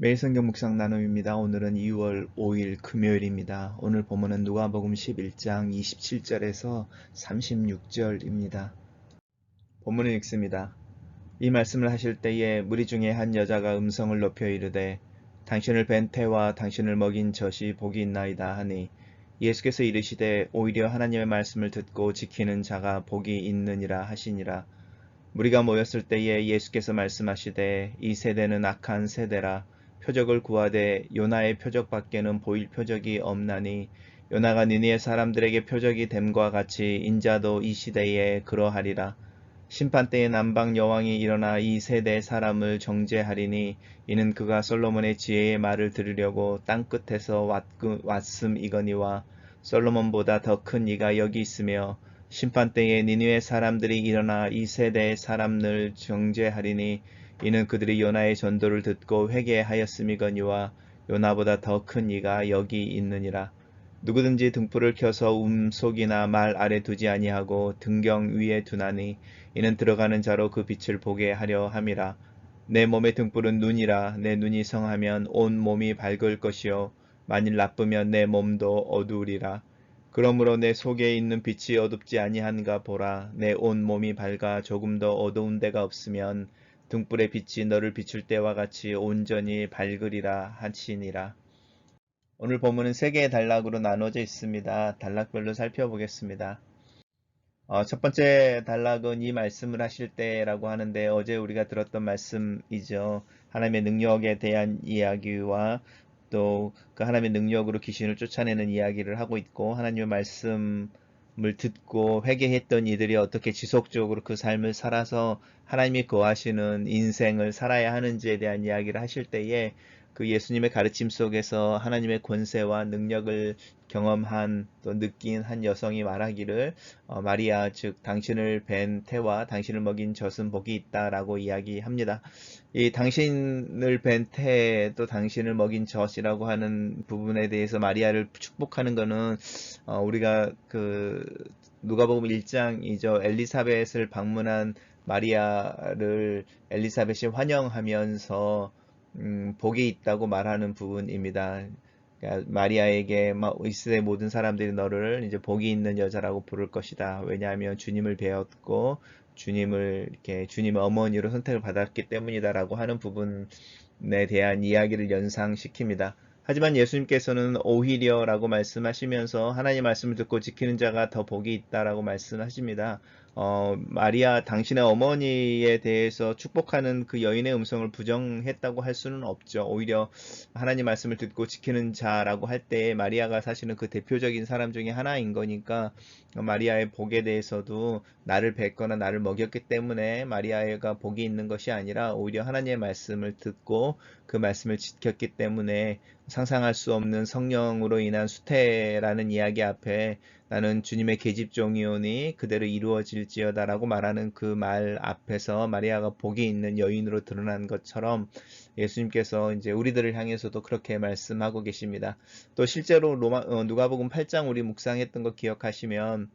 매일 성경 묵상 나눔입니다. 오늘은 2월 5일 금요일입니다. 오늘 본문은 누가복음 11장 27절에서 36절입니다. 본문을 읽습니다. 이 말씀을 하실 때에 무리 중에 한 여자가 음성을 높여 이르되 당신을 뵌 태와 당신을 먹인 젖이 복이 있나이다 하니 예수께서 이르시되 오히려 하나님의 말씀을 듣고 지키는 자가 복이 있느니라 하시니라. 무리가 모였을 때에 예수께서 말씀하시되 이 세대는 악한 세대라 표적을 구하되 요나의 표적 밖에는 보일 표적이 없나니 요나가 니니의 사람들에게 표적이 됨과 같이 인자도 이 시대에 그러하리라. 심판 때에 남방 여왕이 일어나 이 세대 사람을 정죄하리니 이는 그가 솔로몬의 지혜의 말을 들으려고 땅 끝에서 왔음 이거니와 솔로몬보다 더 큰 이가 여기 있으며 심판 때에 니누의 사람들이 일어나 이 세대의 사람을 정죄하리니 이는 그들이 요나의 전도를 듣고 회개하였음이거니와 요나보다 더 큰 이가 여기 있느니라. 누구든지 등불을 켜서 움속이나 말 아래 두지 아니하고 등경 위에 두나니 이는 들어가는 자로 그 빛을 보게 하려 함이라. 내 몸의 등불은 눈이라 내 눈이 성하면 온 몸이 밝을 것이요 만일 나쁘면 내 몸도 어두우리라. 그러므로 내 속에 있는 빛이 어둡지 아니한가 보라. 내 온 몸이 밝아 조금 더 어두운 데가 없으면 등불의 빛이 너를 비출 때와 같이 온전히 밝으리라 하시니라. 오늘 본문은 세 개의 단락으로 나눠져 있습니다. 단락별로 살펴보겠습니다. 어, 첫 번째 단락은 이 말씀을 하실 때라고 하는데 어제 우리가 들었던 말씀이죠. 하나님의 능력에 대한 이야기와 또 그 하나님의 능력으로 귀신을 쫓아내는 이야기를 하고 있고 하나님의 말씀 을 듣고 회개했던 이들이 어떻게 지속적으로 그 삶을 살아서 하나님이 거하시는 인생을 살아야 하는지에 대한 이야기를 하실 때에 그 예수님의 가르침 속에서 하나님의 권세와 능력을 경험한 또 느낀 한 여성이 말하기를 어, 마리아 즉 당신을 뵌 태와 당신을 먹인 젖은 복이 있다라고 이야기합니다. 이 당신을 뵌 태 또 당신을 먹인 젖이라고 하는 부분에 대해서 마리아를 축복하는 것은 어, 우리가 그 누가복음 1장이죠 엘리사벳을 방문한 마리아를 엘리사벳이 환영하면서 음, 복이 있다고 말하는 부분입니다. 그러니까 마리아에게 이스라엘 모든 사람들이 너를 이제 복이 있는 여자라고 부를 것이다. 왜냐하면 주님을 배웠고 주님을 이렇게 주님의 어머니로 선택을 받았기 때문이다라고 하는 부분에 대한 이야기를 연상시킵니다. 하지만 예수님께서는 오히려라고 말씀하시면서 하나님 말씀을 듣고 지키는 자가 더 복이 있다라고 말씀하십니다. 어, 마리아 당신의 어머니에 대해서 축복하는 그 여인의 음성을 부정했다고 할 수는 없죠. 오히려 하나님 말씀을 듣고 지키는 자라고 할 때 마리아가 사실은 그 대표적인 사람 중에 하나인 거니까 마리아의 복에 대해서도 나를 뵙거나 나를 먹였기 때문에 마리아가 복이 있는 것이 아니라 오히려 하나님의 말씀을 듣고 그 말씀을 지켰기 때문에 상상할 수 없는 성령으로 인한 수태라는 이야기 앞에 나는 주님의 계집종이오니 그대로 이루어질지어다라고 말하는 그 말 앞에서 마리아가 복이 있는 여인으로 드러난 것처럼 예수님께서 이제 우리들을 향해서도 그렇게 말씀하고 계십니다. 또 실제로 로마, 어, 누가복음 8장 우리 묵상했던 거 기억하시면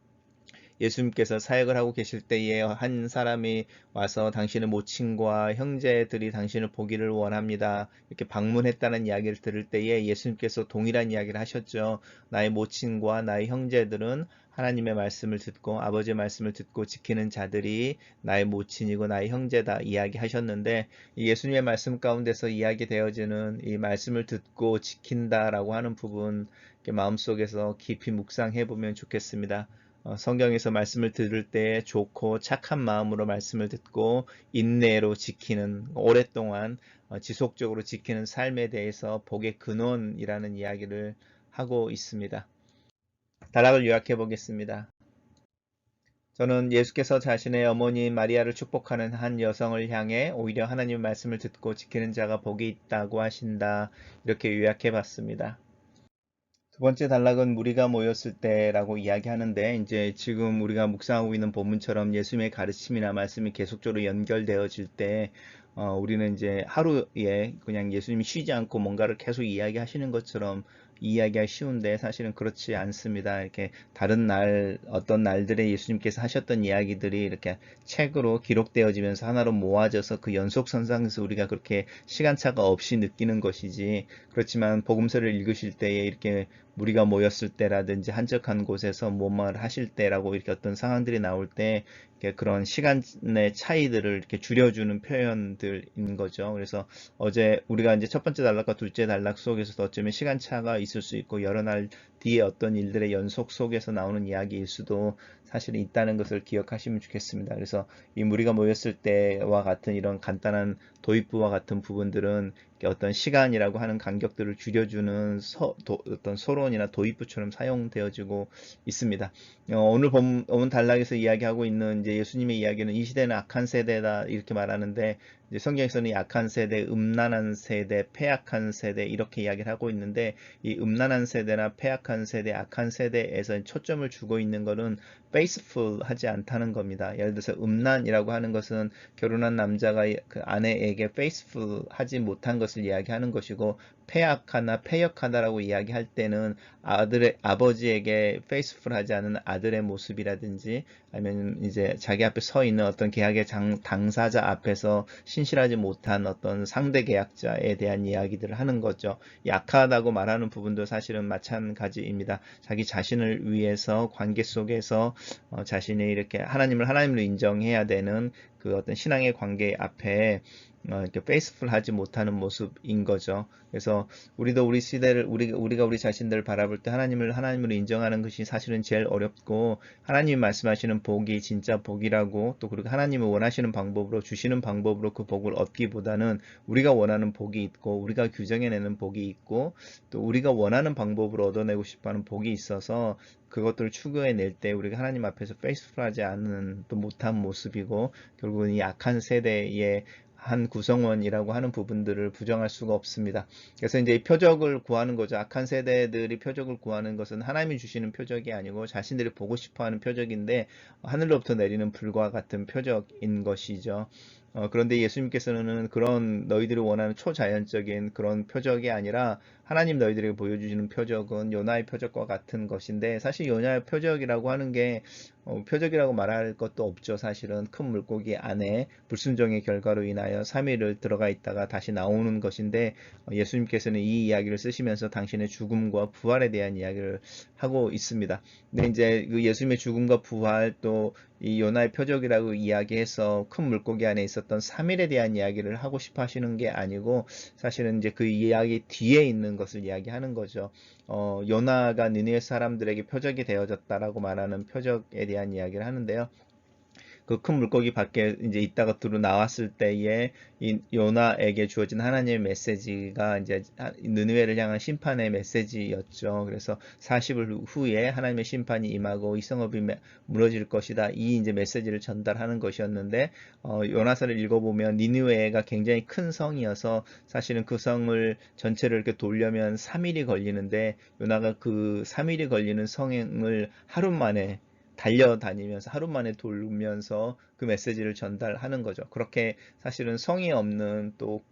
예수님께서 사역을 하고 계실 때에 한 사람이 와서 당신의 모친과 형제들이 당신을 보기를 원합니다. 이렇게 방문했다는 이야기를 들을 때에 예수님께서 동일한 이야기를 하셨죠. 나의 모친과 나의 형제들은 하나님의 말씀을 듣고 아버지의 말씀을 듣고 지키는 자들이 나의 모친이고 나의 형제다 이야기하셨는데 예수님의 말씀 가운데서 이야기되어지는 이 말씀을 듣고 지킨다라고 하는 부분 마음속에서 깊이 묵상해 보면 좋겠습니다. 어, 성경에서 말씀을 들을 때 좋고 착한 마음으로 말씀을 듣고 인내로 지키는 오랫동안 어, 지속적으로 지키는 삶에 대해서 복의 근원이라는 이야기를 하고 있습니다. 다락을 요약해 보겠습니다. 저는 예수께서 자신의 어머니 마리아를 축복하는 한 여성을 향해 오히려 하나님의 말씀을 듣고 지키는 자가 복이 있다고 하신다. 이렇게 요약해 봤습니다. 두 번째 단락은 무리가 모였을 때라고 이야기하는데 이제 지금 우리가 묵상하고 있는 본문처럼 예수님의 가르침이나 말씀이 계속적으로 연결되어질 때 어, 우리는 이제 하루에 그냥 예수님이 쉬지 않고 뭔가를 계속 이야기하시는 것처럼 이야기하기 쉬운데 사실은 그렇지 않습니다. 이렇게 다른 날 어떤 날들에 예수님께서 하셨던 이야기들이 이렇게 책으로 기록되어지면서 하나로 모아져서 그 연속 선상에서 우리가 그렇게 시간차가 없이 느끼는 것이지 그렇지만 복음서를 읽으실 때에 이렇게 무리가 모였을 때라든지 한적한 곳에서 뭐만 하실 때라고 이렇게 어떤 상황들이 나올 때 그런 시간의 차이들을 이렇게 줄여주는 표현들인 거죠. 그래서 어제 우리가 이제 첫 번째 단락과 둘째 단락 속에서도 어쩌면 시간차가 있을 수 있고 여러 날 뒤에 어떤 일들의 연속 속에서 나오는 이야기일 수도 사실 있다는 것을 기억하시면 좋겠습니다. 그래서 이 무리가 모였을 때와 같은 이런 간단한 도입부와 같은 부분들은 어떤 시간이라고 하는 간격들을 줄여주는 서, 도, 어떤 소론이나 도입부처럼 사용되어지고 있습니다. 어, 오늘 본, 오늘 단락에서 이야기하고 있는 이제 예수님의 이야기는 이 시대는 악한 세대다 이렇게 말하는데 성경에서는 약한 세대, 음란한 세대, 폐악한 세대 이렇게 이야기를 하고 있는데 이 음란한 세대나 폐악한 세대, 악한 세대에서 초점을 주고 있는 것은 faithful하지 않다는 겁니다. 예를 들어서 음란이라고 하는 것은 결혼한 남자가 그 아내에게 faithful하지 못한 것을 이야기하는 것이고 폐악하나 폐역하다라고 이야기할 때는 아들의 아버지에게 페이스풀하지 않은 아들의 모습이라든지 아니면 이제 자기 앞에 서 있는 어떤 계약의 장, 당사자 앞에서 신실하지 못한 어떤 상대 계약자에 대한 이야기들을 하는 거죠. 약하다고 말하는 부분도 사실은 마찬가지입니다. 자기 자신을 위해서 관계 속에서 어, 자신이 이렇게 하나님을 하나님으로 인정해야 되는 그 어떤 신앙의 관계 앞에 어, 이렇게 페이스풀하지 못하는 모습인 거죠. 그래서 우리도 우리 시대를 우리 우리가 우리 자신들을 바라볼 때 하나님을 하나님으로 인정하는 것이 사실은 제일 어렵고 하나님이 말씀하시는 복이 진짜 복이라고 또 그리고 하나님을 원하시는 방법으로 주시는 방법으로 그 복을 얻기보다는 우리가 원하는 복이 있고 우리가 규정해내는 복이 있고 또 우리가 원하는 방법으로 얻어내고 싶어하는 복이 있어서 그것들을 추구해낼 때 우리가 하나님 앞에서 페이스풀하지 않은 또 못한 모습이고 결국은 이 약한 세대의 한 구성원이라고 하는 부분들을 부정할 수가 없습니다. 그래서 이제 이 표적을 구하는 거죠. 악한 세대들이 표적을 구하는 것은 하나님이 주시는 표적이 아니고 자신들이 보고 싶어 하는 표적인데 하늘로부터 내리는 불과 같은 표적인 것이죠. 어, 그런데 예수님께서는 그런 너희들이 원하는 초자연적인 그런 표적이 아니라 하나님 너희들에게 보여주시는 표적은 요나의 표적과 같은 것인데 사실 요나의 표적이라고 하는 게 어, 표적이라고 말할 것도 없죠. 사실은 큰 물고기 안에 불순종의 결과로 인하여 3일을 들어가 있다가 다시 나오는 것인데 어, 예수님께서는 이 이야기를 쓰시면서 당신의 죽음과 부활에 대한 이야기를 하고 있습니다. 근데 이제 그 예수님의 죽음과 부활 또 이 요나의 표적이라고 이야기해서 큰 물고기 안에 있었던 3일에 대한 이야기를 하고 싶어 하시는 게 아니고 사실은 이제 그 이야기 뒤에 있는 것을 이야기하는 거죠. 어, 요나가 니네 사람들에게 표적이 되어졌다라고 말하는 표적에 대한 이야기를 하는데요. 그 큰 물고기 밖에 이제 있다가 들어 나왔을 때에 이 요나에게 주어진 하나님의 메시지가 이제 느느웨를 향한 심판의 메시지였죠. 그래서 40일 후에 하나님의 심판이 임하고 이 성읍이 무너질 것이다. 이 이제 메시지를 전달하는 것이었는데 어, 요나서를 읽어보면 니느웨가 굉장히 큰 성이어서 사실은 그 성을 전체를 이렇게 돌려면 3일이 걸리는데 요나가 그 3일이 걸리는 성행을 하루 만에 달려다니면서 하루 만에 돌면서 그 메시지를 전달하는 거죠. 그렇게 사실은 성의 없는 또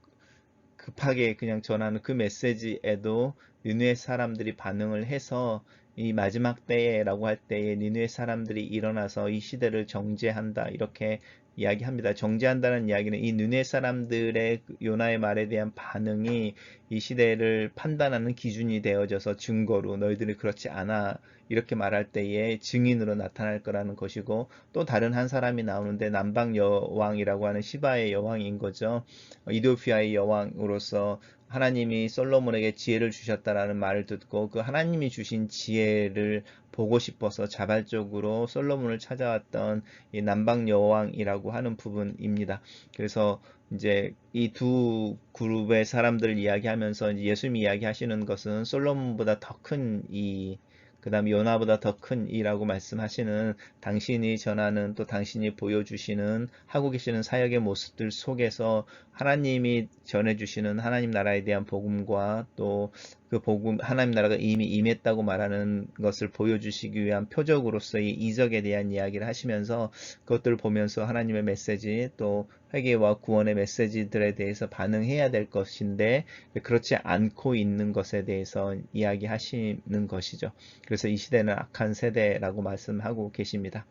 급하게 그냥 전하는 그 메시지에도 니누의 사람들이 반응을 해서 이 마지막 때에라고 할 때에 니누의 사람들이 일어나서 이 시대를 정죄한다 이렇게 이야기합니다. 정죄한다는 이야기는 이 눈의 사람들의 요나의 말에 대한 반응이 이 시대를 판단하는 기준이 되어져서 증거로 너희들이 그렇지 않아 이렇게 말할 때에 증인으로 나타날 거라는 것이고 또 다른 한 사람이 나오는데 남방 여왕이라고 하는 시바의 여왕인 거죠. 이도피아의 여왕으로서 하나님이 솔로몬에게 지혜를 주셨다라는 말을 듣고 그 하나님이 주신 지혜를 보고 싶어서 자발적으로 솔로몬을 찾아왔던 이 남방 여왕이라고 하는 부분입니다. 그래서 이제 이 두 그룹의 사람들 이야기하면서 예수님이 이야기하시는 것은 솔로몬보다 더 큰 이 그 다음 요나보다 더 큰 이라고 말씀하시는 당신이 전하는 또 당신이 보여주시는 하고 계시는 사역의 모습들 속에서 하나님이 전해주시는 하나님 나라에 대한 복음과 또 그 복음 하나님 나라가 이미 임했다고 말하는 것을 보여주시기 위한 표적으로서의 이적에 대한 이야기를 하시면서 그것들을 보면서 하나님의 메시지 또 회개와 구원의 메시지들에 대해서 반응해야 될 것인데 그렇지 않고 있는 것에 대해서 이야기하시는 것이죠. 그래서 이 시대는 악한 세대라고 말씀하고 계십니다.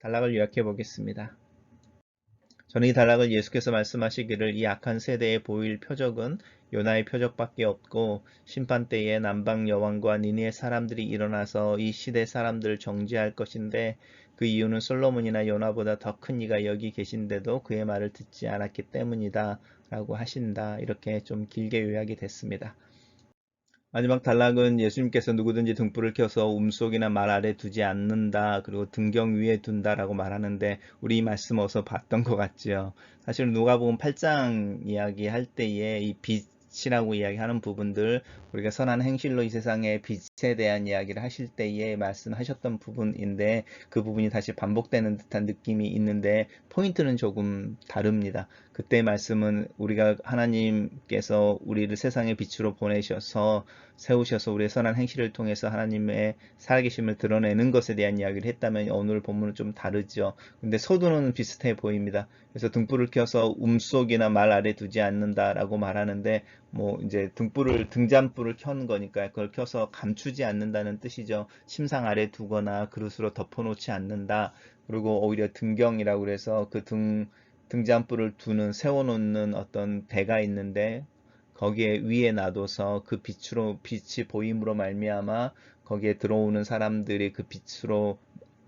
단락을 요약해 보겠습니다. 저는 이 단락을 예수께서 말씀하시기를 이 악한 세대에 보일 표적은 요나의 표적밖에 없고 심판 때에 남방 여왕과 니니의 사람들이 일어나서 이 시대 사람들을 정죄할 것인데 그 이유는 솔로몬이나 요나보다 더 큰 이가 여기 계신데도 그의 말을 듣지 않았기 때문이다 라고 하신다 이렇게 좀 길게 요약이 됐습니다. 마지막 단락은 예수님께서 누구든지 등불을 켜서 움속이나 말 아래 두지 않는다. 그리고 등경 위에 둔다라고 말하는데 우리 이 말씀 어서 봤던 것 같지요. 사실 누가복음 8장 이야기할 때에 이 빛이라고 이야기하는 부분들 우리가 선한 행실로 이 세상의 빛에 대한 이야기를 하실 때에 말씀하셨던 부분인데 그 부분이 다시 반복되는 듯한 느낌이 있는데 포인트는 조금 다릅니다. 그때 말씀은 우리가 하나님께서 우리를 세상의 빛으로 보내셔서 세우셔서 우리의 선한 행실을 통해서 하나님의 살아계심을 드러내는 것에 대한 이야기를 했다면 오늘 본문은 좀 다르죠. 근데 서두는 비슷해 보입니다. 그래서 등불을 켜서 움속이나 말 아래 두지 않는다라고 말하는데 뭐 이제 등불을 등잔불을 켜는 거니까 그걸 켜서 감추지 않는다는 뜻이죠. 침상 아래 두거나 그릇으로 덮어놓지 않는다. 그리고 오히려 등경이라고 그래서 그등 등잔불을 두는 세워놓는 어떤 배가 있는데 거기에 위에 놔둬서 그 빛으로 빛이 보임으로 말미암아 거기에 들어오는 사람들이 그 빛으로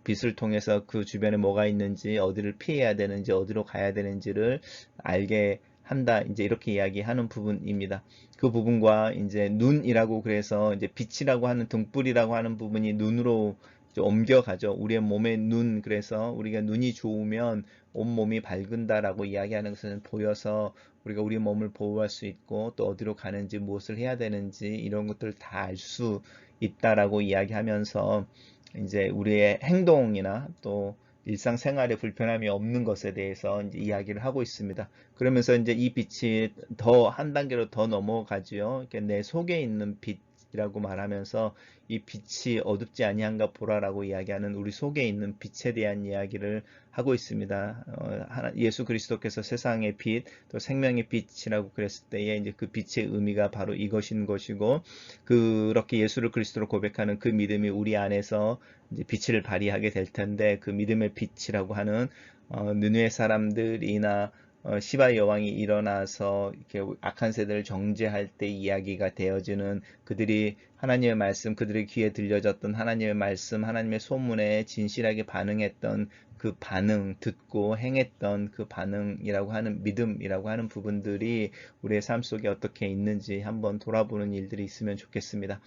빛을 통해서 그 주변에 뭐가 있는지 어디를 피해야 되는지 어디로 가야 되는지를 알게 한다 이제 이렇게 이야기하는 부분입니다. 그 부분과 이제 눈이라고 그래서 이제 빛이라고 하는 등불이라고 하는 부분이 눈으로 옮겨가죠. 우리의 몸의 눈 그래서 우리가 눈이 좋으면 온 몸이 밝은다라고 이야기하는 것은 보여서 우리가 우리 몸을 보호할 수 있고 또 어디로 가는지 무엇을 해야 되는지 이런 것들 다 알 수 있다라고 이야기하면서 이제 우리의 행동이나 또 일상생활에 불편함이 없는 것에 대해서 이제 이야기를 하고 있습니다. 그러면서 이제 이 빛이 더 한 단계로 더 넘어가지요. 내 속에 있는 빛 이라고 말하면서 이 빛이 어둡지 아니한가 보라라고 이야기하는 우리 속에 있는 빛에 대한 이야기를 하고 있습니다. 어, 예수 그리스도께서 세상의 빛, 또 생명의 빛이라고 그랬을 때에 이제 그 빛의 의미가 바로 이것인 것이고 그렇게 예수를 그리스도로 고백하는 그 믿음이 우리 안에서 이제 빛을 발휘하게 될 텐데 그 믿음의 빛이라고 하는 어, 느누의 사람들이나 어, 시바 여왕이 일어나서 이렇게 악한 세대를 정죄할 때 이야기가 되어지는 그들이 하나님의 말씀, 그들의 귀에 들려졌던 하나님의 말씀, 하나님의 소문에 진실하게 반응했던 그 반응, 듣고 행했던 그 반응이라고 하는 믿음이라고 하는 부분들이 우리의 삶 속에 어떻게 있는지 한번 돌아보는 일들이 있으면 좋겠습니다.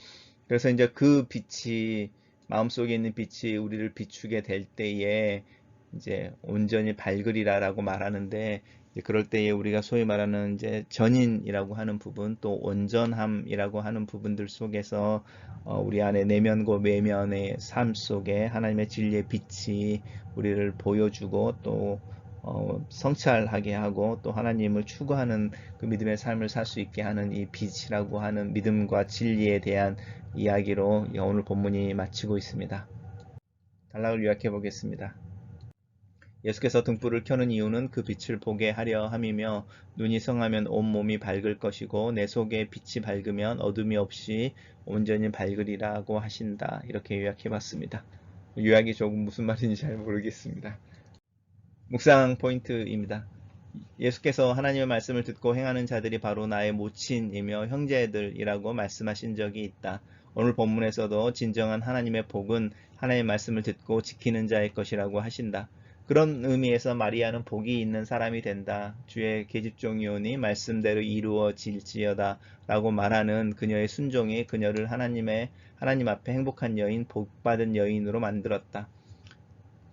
그래서 이제 그 빛이 마음속에 있는 빛이 우리를 비추게 될 때에 이제 온전히 밝으리라라고 말하는데 그럴 때에 우리가 소위 말하는 이제 전인이라고 하는 부분 또 온전함이라고 하는 부분들 속에서 어 우리 안에 내면과 외면의 삶 속에 하나님의 진리의 빛이 우리를 보여주고 또어 성찰하게 하고 또 하나님을 추구하는 그 믿음의 삶을 살 수 있게 하는 이 빛이라고 하는 믿음과 진리에 대한 이야기로 오늘 본문이 마치고 있습니다. 단락을 요약해 보겠습니다. 예수께서 등불을 켜는 이유는 그 빛을 보게 하려 함이며 눈이 성하면 온 몸이 밝을 것이고 내 속에 빛이 밝으면 어둠이 없이 온전히 밝으리라고 하신다. 이렇게 요약해 봤습니다. 요약이 조금 무슨 말인지 잘 모르겠습니다. 묵상 포인트입니다. 예수께서 하나님의 말씀을 듣고 행하는 자들이 바로 나의 모친이며 형제들이라고 말씀하신 적이 있다. 오늘 본문에서도 진정한 하나님의 복은 하나님의 말씀을 듣고 지키는 자의 것이라고 하신다. 그런 의미에서 마리아는 복이 있는 사람이 된다. 주의 계집종이오니 말씀대로 이루어질지어다 라고 말하는 그녀의 순종이 그녀를 하나님의 하나님 앞에 행복한 여인, 복받은 여인으로 만들었다.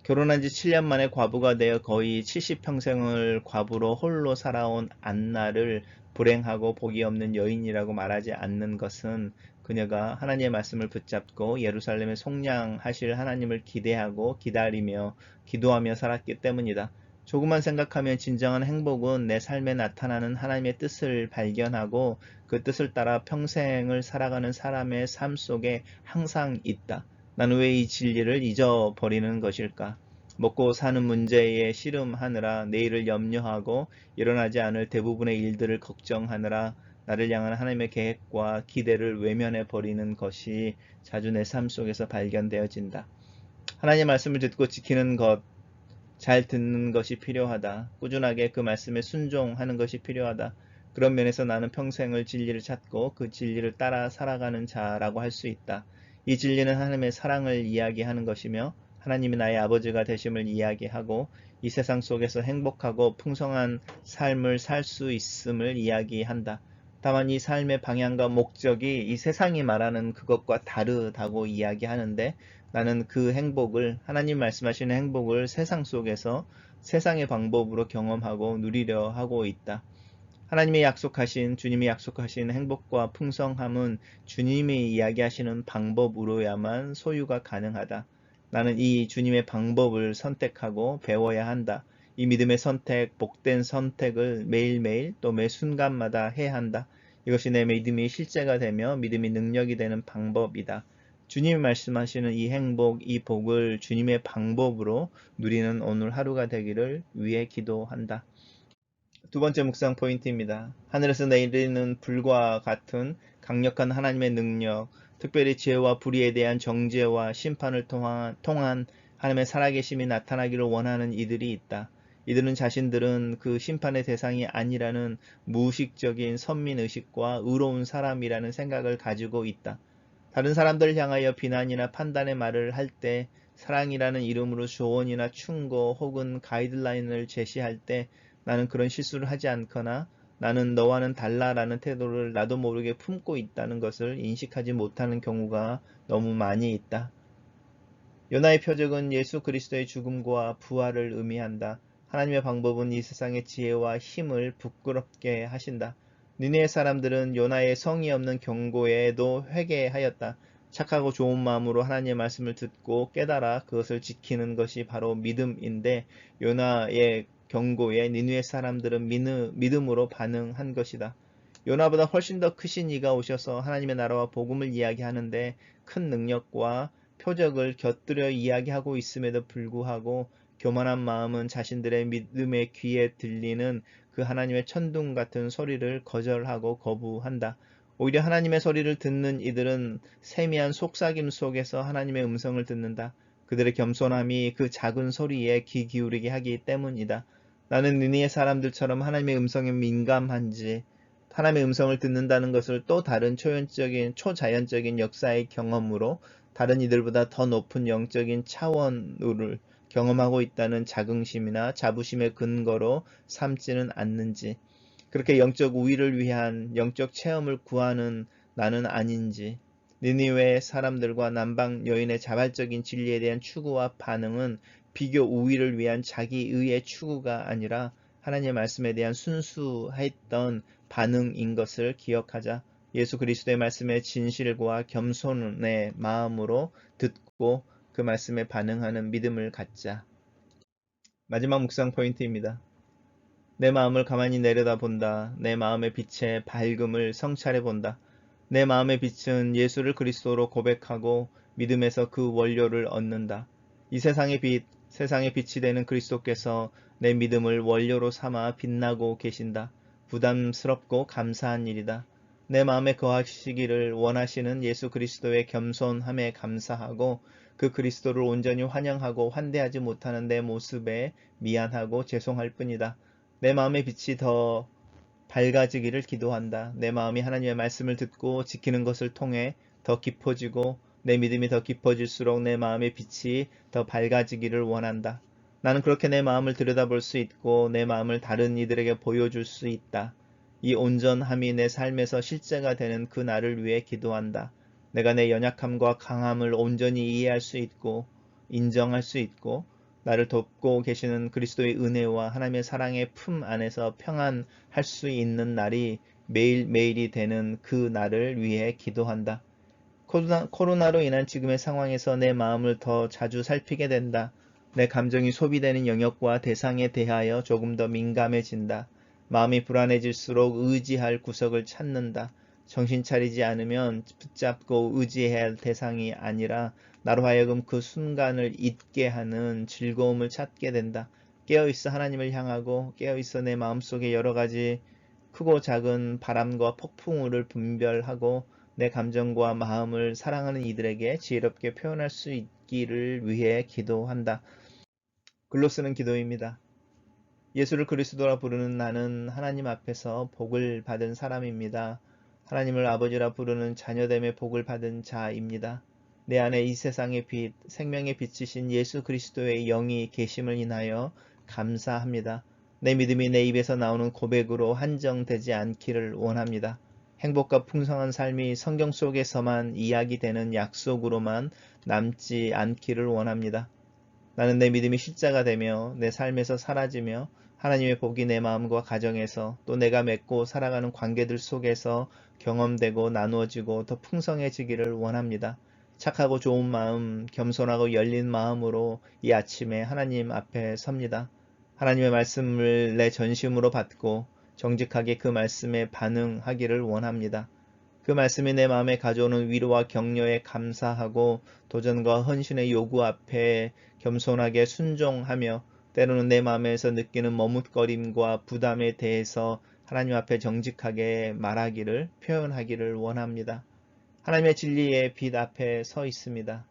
결혼한 지 7년 만에 과부가 되어 거의 70평생을 과부로 홀로 살아온 안나를 불행하고 복이 없는 여인이라고 말하지 않는 것은 그녀가 하나님의 말씀을 붙잡고 예루살렘에 속량하실 하나님을 기대하고 기다리며 기도하며 살았기 때문이다. 조금만 생각하면 진정한 행복은 내 삶에 나타나는 하나님의 뜻을 발견하고 그 뜻을 따라 평생을 살아가는 사람의 삶 속에 항상 있다. 나는 왜이 진리를 잊어버리는 것일까? 먹고 사는 문제에 씨름하느라 내일을 염려하고 일어나지 않을 대부분의 일들을 걱정하느라 나를 향한 하나님의 계획과 기대를 외면해 버리는 것이 자주 내 삶 속에서 발견되어진다. 하나님의 말씀을 듣고 지키는 것, 잘 듣는 것이 필요하다. 꾸준하게 그 말씀에 순종하는 것이 필요하다. 그런 면에서 나는 평생을 진리를 찾고 그 진리를 따라 살아가는 자라고 할 수 있다. 이 진리는 하나님의 사랑을 이야기하는 것이며 하나님이 나의 아버지가 되심을 이야기하고 이 세상 속에서 행복하고 풍성한 삶을 살 수 있음을 이야기한다. 다만 이 삶의 방향과 목적이 이 세상이 말하는 그것과 다르다고 이야기하는데 나는 그 행복을 하나님 말씀하시는 행복을 세상 속에서 세상의 방법으로 경험하고 누리려 하고 있다. 하나님이 약속하신 주님이 약속하신 행복과 풍성함은 주님이 이야기하시는 방법으로야만 소유가 가능하다. 나는 이 주님의 방법을 선택하고 배워야 한다. 이 믿음의 선택, 복된 선택을 매일매일 또 매 순간마다 해야 한다. 이것이 내 믿음이 실제가 되며 믿음이 능력이 되는 방법이다. 주님이 말씀하시는 이 행복, 이 복을 주님의 방법으로 누리는 오늘 하루가 되기를 위해 기도한다. 두 번째 묵상 포인트입니다. 하늘에서 내리는 불과 같은 강력한 하나님의 능력, 특별히 죄와 불의에 대한 정죄와 심판을 통한, 통한 하나님의 살아계심이 나타나기를 원하는 이들이 있다. 이들은 자신들은 그 심판의 대상이 아니라는 무의식적인 선민의식과 의로운 사람이라는 생각을 가지고 있다. 다른 사람들을 향하여 비난이나 판단의 말을 할 때 사랑이라는 이름으로 조언이나 충고 혹은 가이드라인을 제시할 때 나는 그런 실수를 하지 않거나 나는 너와는 달라라는 태도를 나도 모르게 품고 있다는 것을 인식하지 못하는 경우가 너무 많이 있다. 요나의 표적은 예수 그리스도의 죽음과 부활을 의미한다. 하나님의 방법은 이 세상의 지혜와 힘을 부끄럽게 하신다. 니네 사람들은 요나의 성의 없는 경고에도 회개하였다. 착하고 좋은 마음으로 하나님의 말씀을 듣고 깨달아 그것을 지키는 것이 바로 믿음인데 요나의 경고에 니누의 사람들은 믿음으로 반응한 것이다. 요나보다 훨씬 더 크신 이가 오셔서 하나님의 나라와 복음을 이야기하는데 큰 능력과 표적을 곁들여 이야기하고 있음에도 불구하고 교만한 마음은 자신들의 믿음의 귀에 들리는 그 하나님의 천둥 같은 소리를 거절하고 거부한다. 오히려 하나님의 소리를 듣는 이들은 세미한 속삭임 속에서 하나님의 음성을 듣는다. 그들의 겸손함이 그 작은 소리에 귀 기울이게 하기 때문이다. 나는 니니의 사람들처럼 하나님의 음성에 민감한지 하나님의 음성을 듣는다는 것을 또 다른 초연적인 초자연적인 역사의 경험으로 다른 이들보다 더 높은 영적인 차원을 경험하고 있다는 자긍심이나 자부심의 근거로 삼지는 않는지 그렇게 영적 우위를 위한 영적 체험을 구하는 나는 아닌지 니니웨 사람들과 남방 여인의 자발적인 진리에 대한 추구와 반응은 비교 우위를 위한 자기의의 추구가 아니라 하나님의 말씀에 대한 순수했던 반응인 것을 기억하자 예수 그리스도의 말씀의 진실과 겸손의 마음으로 듣고 그 말씀에 반응하는 믿음을 갖자. 마지막 묵상 포인트입니다. 내 마음을 가만히 내려다 본다. 내 마음의 빛의 밝음을 성찰해 본다. 내 마음의 빛은 예수를 그리스도로 고백하고 믿음에서 그 원료를 얻는다. 이 세상의 빛, 세상의 빛이 되는 그리스도께서 내 믿음을 원료로 삼아 빛나고 계신다. 부담스럽고 감사한 일이다. 내 마음에 거하시기를 원하시는 예수 그리스도의 겸손함에 감사하고 그 그리스도를 온전히 환영하고 환대하지 못하는 내 모습에 미안하고 죄송할 뿐이다. 내 마음의 빛이 더 밝아지기를 기도한다. 내 마음이 하나님의 말씀을 듣고 지키는 것을 통해 더 깊어지고 내 믿음이 더 깊어질수록 내 마음의 빛이 더 밝아지기를 원한다. 나는 그렇게 내 마음을 들여다볼 수 있고 내 마음을 다른 이들에게 보여줄 수 있다. 이 온전함이 내 삶에서 실제가 되는 그 날을 위해 기도한다. 내가 내 연약함과 강함을 온전히 이해할 수 있고 인정할 수 있고 나를 돕고 계시는 그리스도의 은혜와 하나님의 사랑의 품 안에서 평안할 수 있는 날이 매일매일이 되는 그 날을 위해 기도한다. 코로나, 코로나로 인한 지금의 상황에서 내 마음을 더 자주 살피게 된다. 내 감정이 소비되는 영역과 대상에 대하여 조금 더 민감해진다. 마음이 불안해질수록 의지할 구석을 찾는다. 정신 차리지 않으면 붙잡고 의지해야 할 대상이 아니라 나로 하여금 그 순간을 잊게 하는 즐거움을 찾게 된다. 깨어있어 하나님을 향하고 깨어있어 내 마음속에 여러 가지 크고 작은 바람과 폭풍우를 분별하고 내 감정과 마음을 사랑하는 이들에게 지혜롭게 표현할 수 있기를 위해 기도한다. 글로 쓰는 기도입니다. 예수를 그리스도라 부르는 나는 하나님 앞에서 복을 받은 사람입니다. 하나님을 아버지라 부르는 자녀됨의 복을 받은 자입니다. 내 안에 이 세상의 빛, 생명의 빛이신 예수 그리스도의 영이 계심을 인하여 감사합니다. 내 믿음이 내 입에서 나오는 고백으로 한정되지 않기를 원합니다. 행복과 풍성한 삶이 성경 속에서만 이야기되는 약속으로만 남지 않기를 원합니다. 나는 내 믿음이 실자가 되며 내 삶에서 사라지며 하나님의 복이 내 마음과 가정에서 또 내가 맺고 살아가는 관계들 속에서 경험되고 나누어지고 더 풍성해지기를 원합니다. 착하고 좋은 마음, 겸손하고 열린 마음으로 이 아침에 하나님 앞에 섭니다. 하나님의 말씀을 내 전심으로 받고 정직하게 그 말씀에 반응하기를 원합니다. 그 말씀이 내 마음에 가져오는 위로와 격려에 감사하고 도전과 헌신의 요구 앞에 겸손하게 순종하며 때로는 내 마음에서 느끼는 머뭇거림과 부담에 대해서 하나님 앞에 정직하게 말하기를 표현하기를 원합니다. 하나님의 진리의 빛 앞에 서 있습니다.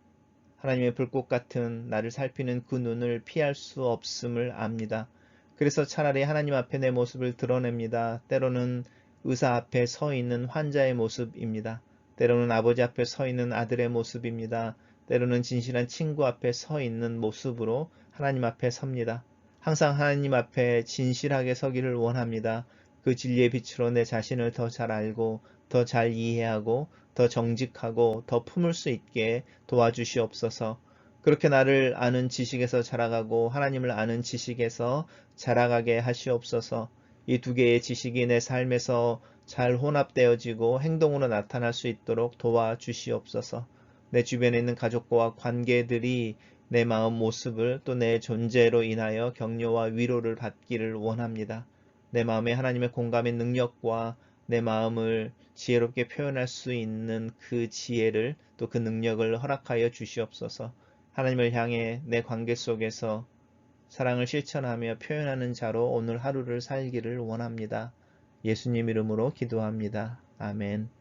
하나님의 불꽃 같은 나를 살피는 그 눈을 피할 수 없음을 압니다. 그래서 차라리 하나님 앞에 내 모습을 드러냅니다. 때로는 의사 앞에 서 있는 환자의 모습입니다. 때로는 아버지 앞에 서 있는 아들의 모습입니다. 때로는 진실한 친구 앞에 서 있는 모습으로 하나님 앞에 섭니다. 항상 하나님 앞에 진실하게 서기를 원합니다. 그 진리의 빛으로 내 자신을 더 잘 알고 더 잘 이해하고 더 정직하고 더 품을 수 있게 도와주시옵소서. 그렇게 나를 아는 지식에서 자라가고 하나님을 아는 지식에서 자라가게 하시옵소서. 이 두 개의 지식이 내 삶에서 잘 혼합되어지고 행동으로 나타날 수 있도록 도와주시옵소서. 내 주변에 있는 가족과 관계들이 내 마음 모습을 또 내 존재로 인하여 격려와 위로를 받기를 원합니다. 내 마음에 하나님의 공감의 능력과 내 마음을 지혜롭게 표현할 수 있는 그 지혜를 또 그 능력을 허락하여 주시옵소서. 하나님을 향해 내 관계 속에서 사랑을 실천하며 표현하는 자로 오늘 하루를 살기를 원합니다. 예수님 이름으로 기도합니다. 아멘.